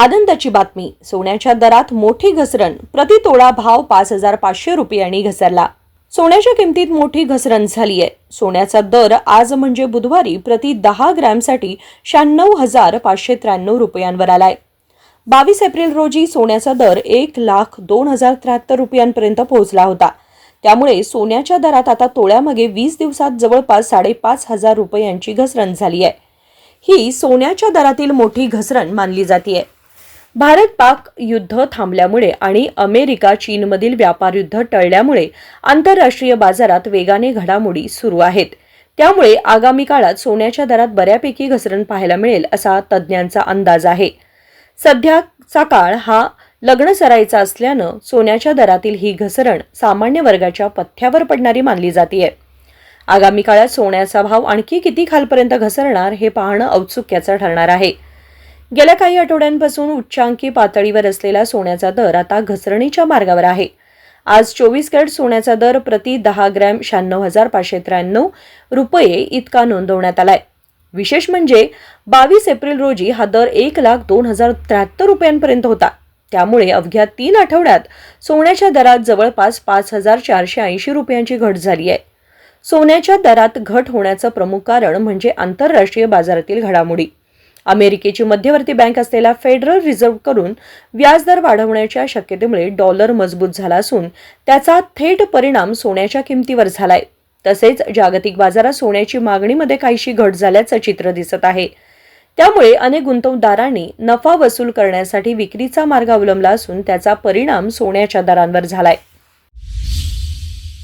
आनंदाची बातमी. सोन्याच्या दरात मोठी घसरण. प्रति तोळा भाव पाच हजार पाचशे रुपयांनी घसरला. सोन्याच्या किमतीत मोठी घसरण झाली आहे सोन्याचा दर आज म्हणजे बुधवारी प्रति दहा ग्रॅमसाठी शहाण्णव हजार पाचशे त्र्याण्णव रुपयांवर आलाय. बावीस एप्रिल रोजी सोन्याचा दर एक लाख दोन हजार त्र्याहत्तर रुपयांपर्यंत पोहोचला होता. त्यामुळे सोन्याच्या दरात आता तोळ्यामागे वीस दिवसात जवळपास साडेपाच हजार रुपयांची घसरण झाली आहे ही सोन्याच्या दरातील मोठी घसरण मानली जाते भारत पाक युद्ध थांबल्यामुळे आणि अमेरिका चीनमधील व्यापार युद्ध टळल्यामुळे आंतरराष्ट्रीय बाजारात वेगाने घडामोडी सुरू आहेत. त्यामुळे आगामी काळात सोन्याच्या दरात बऱ्यापैकी घसरण पाहायला मिळेल असा तज्ज्ञांचा अंदाज आहे. सध्याचा काळ हा लग्न सरायचा असल्यानं सोन्याच्या दरातील ही घसरण सामान्य वर्गाच्या पथ्यावर पडणारी मानली जाते आगामी काळात सोन्याचा भाव आणखी किती खालपर्यंत घसरणार हे पाहणं औत्सुक्याचं ठरणार आहे. गेल्या काही आठवड्यांपासून उच्चांकी पातळीवर असलेला सोन्याचा दर आता घसरणीच्या मार्गावर आहे. आज चोवीस कॅरेट सोन्याचा दर प्रति दहा ग्रॅम शहाण्णव हजार पाचशे त्र्याण्णव रुपये इतका नोंदवण्यात आलाय. विशेष म्हणजे बावीस एप्रिल रोजी हा दर एक लाख दोन हजार त्र्याहत्तर रुपयांपर्यंत होता. त्यामुळे अवघ्या तीन आठवड्यात सोन्याच्या दरात जवळपास पाच हजार चारशे ऐंशी रुपयांची घट झाली आहे. सोन्याच्या दरात घट होण्याचं प्रमुख कारण म्हणजे आंतरराष्ट्रीय बाजारातील घडामोडी. अमेरिकेची मध्यवर्ती बँक असलेला फेडरल रिझर्व्ह करून व्याजदर वाढवण्याच्या शक्यतेमुळे डॉलर मजबूत झाला असून त्याचा थेट परिणाम सोन्याच्या किमतीवर झालाय. तसेच जागतिक बाजारात सोन्याची मागणीमध्ये काहीशी घट झाल्याचं चित्र दिसत आहे. त्यामुळे अनेक गुंतवणूकदारांनी नफा वसूल करण्यासाठी विक्रीचा मार्ग अवलंबला असून त्याचा परिणाम सोन्याच्या दरांवर झालाय.